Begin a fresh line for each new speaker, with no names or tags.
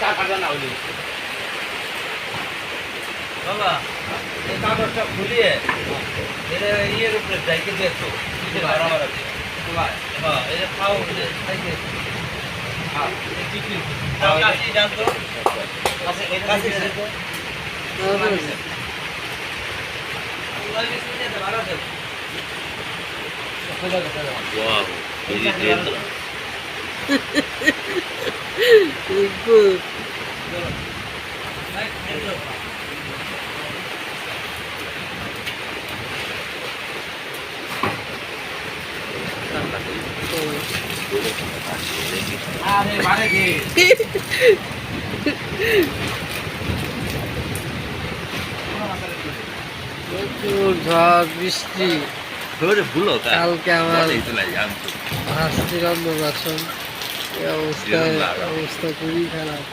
চা খাবে না হইলে
বাবা এই কাগজটা খুলিয়ে এটা ইয়ের উপরে যাইতে দিয়েছ। বরাবর আছে। হ্যাঁ এটা খাও খাইতে হ্যাঁ বিক্রি দাও কাছে জানতো কাছে এটা কাছে
Wow, very.
Good.
আরে কি
প্রচুর ঝড় বৃষ্টি. কালকে আমার
Warte, ich
অবস্থায় অবস্থা খুবই খারাপ